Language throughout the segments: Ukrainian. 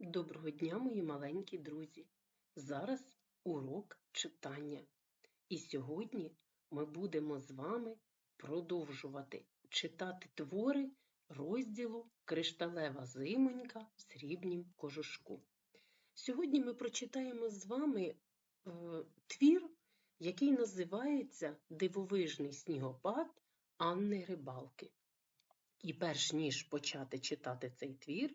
Доброго дня, мої маленькі друзі! Зараз урок читання. І сьогодні ми будемо з вами продовжувати читати твори розділу Кришталева зимонька в срібнім кожушку. Сьогодні ми прочитаємо з вами е, твір, який називається Дивовижний снігопад Анни Рибалки. І перш ніж почати читати цей твір,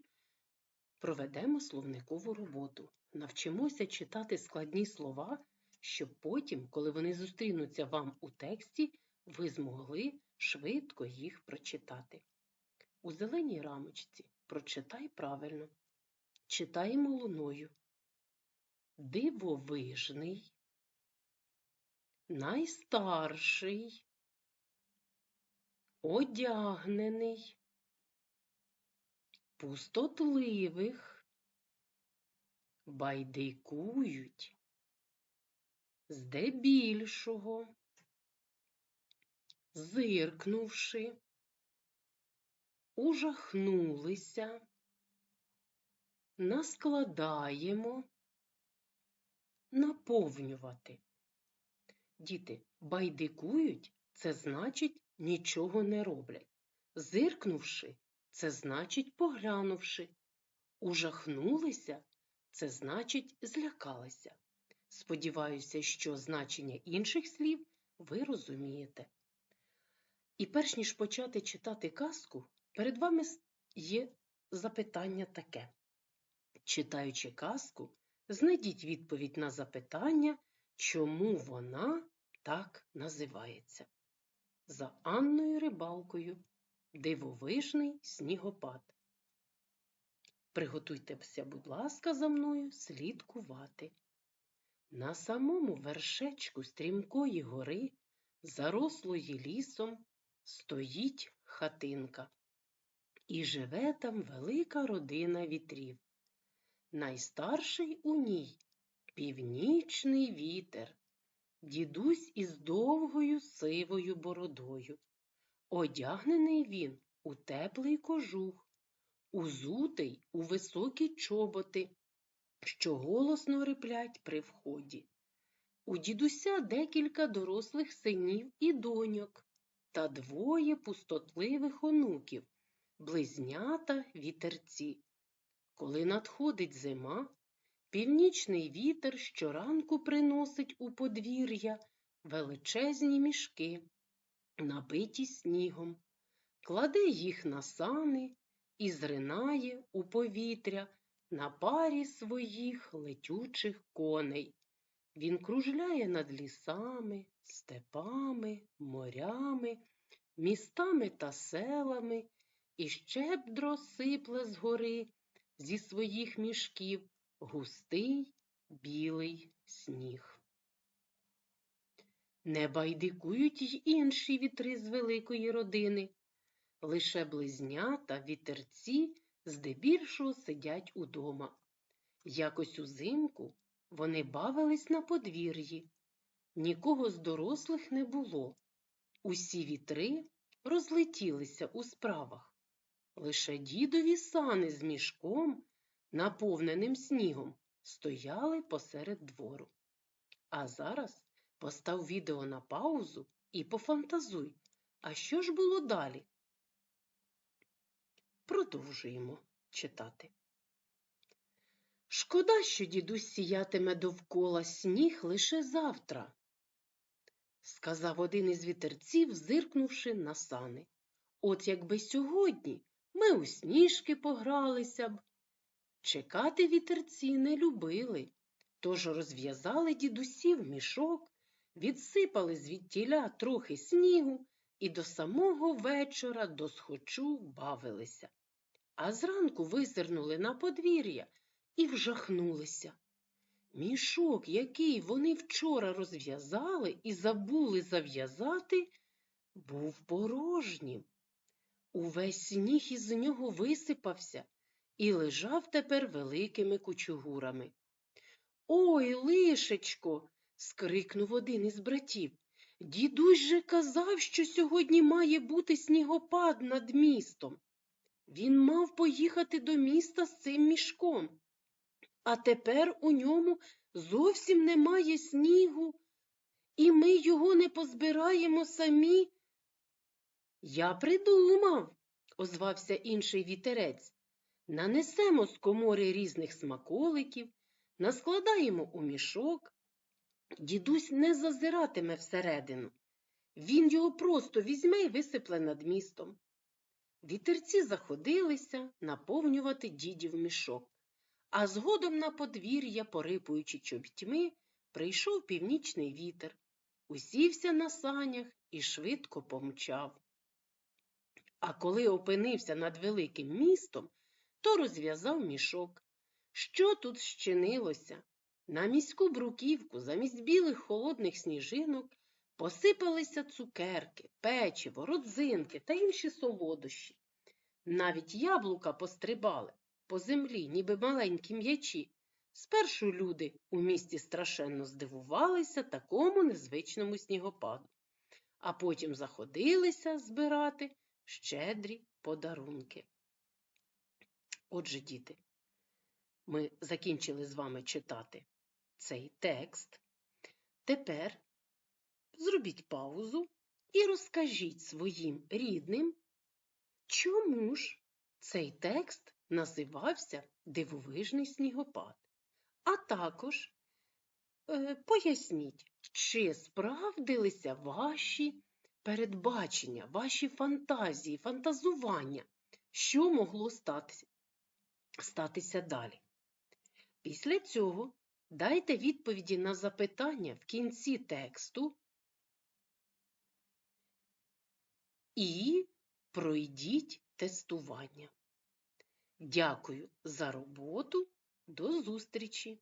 Проведемо словникову роботу. Навчимося читати складні слова, щоб потім, коли вони зустрінуться вам у тексті, ви змогли швидко їх прочитати. У зеленій рамочці прочитай правильно. Читаємо луною. Дивовижний, найстарший, одягнений пустотливих, байдикують, здебільшого, зиркнувши, ужахнулися, наскладаємо, наповнювати. Діти, байдикують це значить нічого не роблять. Зиркнувши, це значить поглянувши. Ужахнулися це значить злякалися. Сподіваюся, що значення інших слів ви розумієте. І перш ніж почати читати казку, перед вами є запитання таке. Читаючи казку, знайдіть відповідь на запитання, чому вона так називається. За Анною Рибалкою Дивовижний снігопад. Приготуйтеся, будь ласка, за мною слідкувати. На самому вершечку стрімкої гори, зарослої лісом, стоїть хатинка. І живе там велика родина вітрів. Найстарший у ній північний вітер, дідусь із довгою сивою бородою. Одягнений він у теплий кожух, узутий у високі чоботи, що голосно риплять при вході. У дідуся декілька дорослих синів і доньок та двоє пустотливих онуків, близнята вітерці. Коли надходить зима, північний вітер щоранку приносить у подвір'я величезні мішки набиті снігом, кладе їх на сани і зринає у повітря на парі своїх летючих коней. Він кружляє над лісами, степами, морями, містами та селами і щедро сипле згори зі своїх мішків густий білий сніг. Не байдикують й інші вітри з великої родини. Лише близнята вітерці здебільшого сидять удома. Якось узимку вони бавились на подвір'ї. Нікого з дорослих не було. Усі вітри розлетілися у справах. Лише дідові сани з мішком, наповненим снігом, стояли посеред двору. А зараз Постав відео на паузу і пофантазуй, а що ж було далі? Продовжуємо читати. Шкода, що дідусь сіятиме довкола сніг лише завтра, сказав один із вітерців, зиркнувши на сани. От якби сьогодні ми у сніжки погралися б. Чекати вітерці не любили, тож розв'язали дідусів мішок відсипали звідтіля трохи снігу і до самого вечора досхочу бавилися. А зранку визирнули на подвір'я і вжахнулися. Мішок, який вони вчора розв'язали і забули зав'язати, був порожнім. Увесь сніг із нього висипався і лежав тепер великими кучугурами. Ой, лишечко, скрикнув один із братів. Дідусь же казав, що сьогодні має бути снігопад над містом. Він мав поїхати до міста з цим мішком. а тепер у ньому зовсім немає снігу, і ми його не позбираємо самі. Я придумав, озвався інший вітерець. Нанесемо з комори різних смаколиків, наскладаємо у мішок. Дідусь не зазиратиме всередину. Він його просто візьме і висипле над містом. Вітерці заходилися наповнювати дідів мішок, а згодом на подвір'я, порипуючи чобітьми, прийшов північний вітер, усівся на санях і швидко помчав. А коли опинився над великим містом, то розв'язав мішок. Що тут щинилося? На міську бруківку замість білих холодних сніжинок посипалися цукерки, печиво, родзинки та інші солодощі. Навіть яблука пострибали по землі, ніби маленькі м'ячі. Спершу люди у місті страшенно здивувалися такому незвичному снігопаду, а потім заходилися збирати щедрі подарунки. Отже, діти, ми закінчили з вами читати цей текст. Тепер зробіть паузу і розкажіть своїм рідним, чому ж цей текст називався Дивовижний снігопад. А також е, поясніть, чи справдилися ваші передбачення, ваші фантазії, фантазування, що могло статися, статися далі. Після цього дайте відповіді на запитання в кінці тексту і пройдіть тестування. Дякую за роботу. До зустрічі!